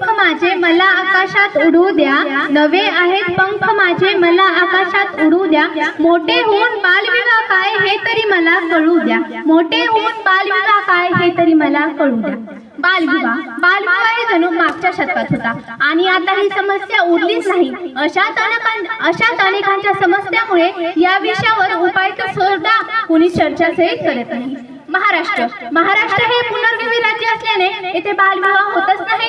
पंख माझे मला आकाशात उडू द्या. नवे आहेत पंख माझे मला आकाशात उडू द्या. मोठे होऊन बालविवाह काय हे तरी मला कळू द्या. मोठे होऊन बालविवाह काय हे तरी मला कळू द्या. बालविवाह बालविवाह हे जणू मागच्या शतकात होता. आणि आता ही समस्या उरलीच नाही. अशाच अनेकां अशाच अनेकांच्या समस्यामुळे या विषयावर उपाय तर सुद्धा कोणी चर्चा करत नाही. महाराष्ट्र महाराष्ट्र हे पुनर्नवी राज्य असल्याने येथे बालविवाह होतच नाही.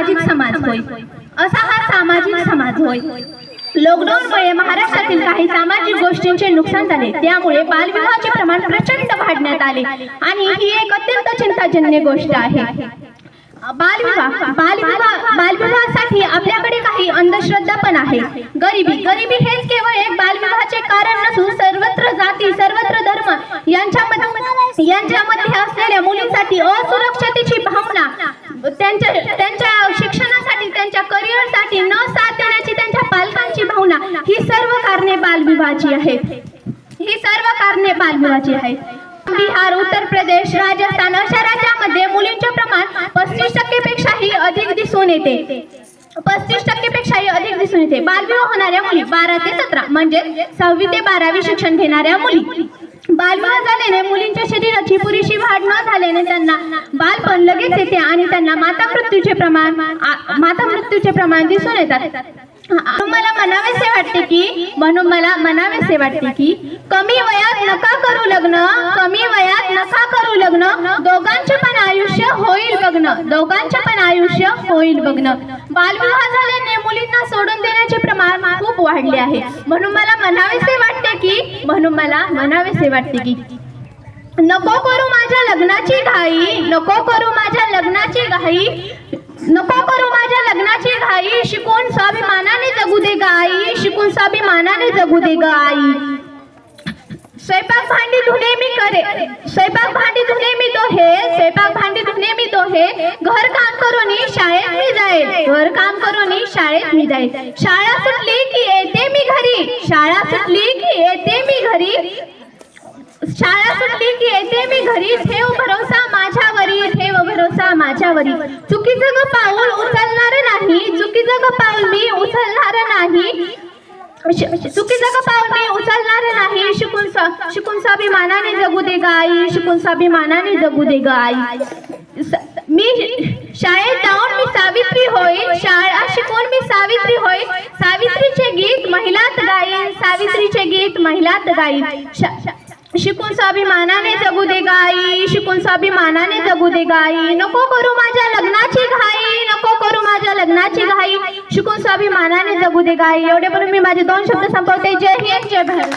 सामाजिक समाज होय. असा हा सामाजिक समाज होय. लॉकडाऊनमुळे महाराष्ट्रातील काही सामाजिक गोष्टींचे नुकसान झाले. त्यामुळे बालविवाहाचे प्रमाण प्रचंड वाढण्यात आले. आणि ही एक अत्यंत चिंताजन्य गोष्ट आहे. बालविवाह बालविवाह बालविवाहासाठी आपल्याकडे काही अंधश्रद्धा पण आहे. गरिबी गरिबी हेच केवळ एक बालविवाहाचे कारण नसून सर्वत्र जाती सर्वत्र धर्म यांच्यामध्ये यांच्यामध्ये असलेल्या मुलींसाठी असुरक्षतेची भावना त्यांच्या त्यांच्या कारणे बालविवाहाची आहेत. ही सर्व कारणे बालविवाहाची आहेत. बिहार उत्तर प्रदेश राजस्थान अशा राज्यामध्ये मुलींचे प्रमाण पस्तीस टक्केपेक्षाही अधिक दिसून येते. पस्तीस टक्केपेक्षाही अधिक दिसून येते. बालविवाह होणाऱ्या मुली बारा ते सतरा म्हणजे सहावी ते बारावी शिक्षण घेणाऱ्या मुली. बालविवाह झाल्याने मुलींच्या शरीराची पुरेशी वाढ न झाल्याने त्यांना. बालपण लगेच येते आणि त्यांना माता मृत्यूचे प्रमाण माता मृत्यूचे प्रमाण दिसून येतात. मला म्हणावेसे वाटते की म्हणून मला म्हणावेसे वाटते की कमी वयात नका करू लग्न कमी वयात नका करू लग्न दोघांचे पण आयुष्य होईल बघणं दोघांचे पण आयुष्य होईल बघणं. बालविवाह झाल्याने मुलींना सोडून देण्याचे प्रमाण खूप वाढले आहे. म्हणून मला म्हणावेसे वाटते वाटते की? म्हणून मला म्हणावेसे वाटते की. नको करू माझ्या लग्नाची घाई नको करू माझ्या लग्नाची घाई नको करू माझ्या लग्नाची घाई शिकून स्वाभिमानाने जगू दे गाई शिकून स्वाभिमानाने जगू दे गाई. स्वयंपाक भांडी धुणे मी करे स्वयंपाक भांडी धुणे मी दोहे स्वयंपाक भांडी धुणे मी दोहे घर काम करून शाळेत मी जाईल घर काम करून शाळेत मी जाईल. शाळा सुटली की येते मी घरी. शाळा सुटली की येते मी घरी? शाळा सुटली की येते मी घरी? ठेव भरोसा माझ्यावरी ठेव भरोसा माझ्यावरी. चुकीचं ग पाऊल उचलणार नाही चुकीचं ग पाऊल मी उचलणार नाही. चुकीचं ग पाऊल मी उचलणार नाही. शिकून शिकून स्वाभिमानाने जगू दे गाई शिकून स्वाभिमानाने जगू दे गाई स- मी शाळेत जाऊन मी सावित्री होईल शाळा शिकून मी सावित्री होईल महिलात शिकून स्वाभिमानाने जगू दे गाई शिकून स्वाभिमानाने जगू दे गाई। नको करू माझ्या लग्नाची घाई नको करू माझ्या लग्नाची घाई। शिकून स्वाभिमानाने जगू दे गाई। एवढे करून मी माझे दोन शब्द संपवते. जय हिंद जय भारत.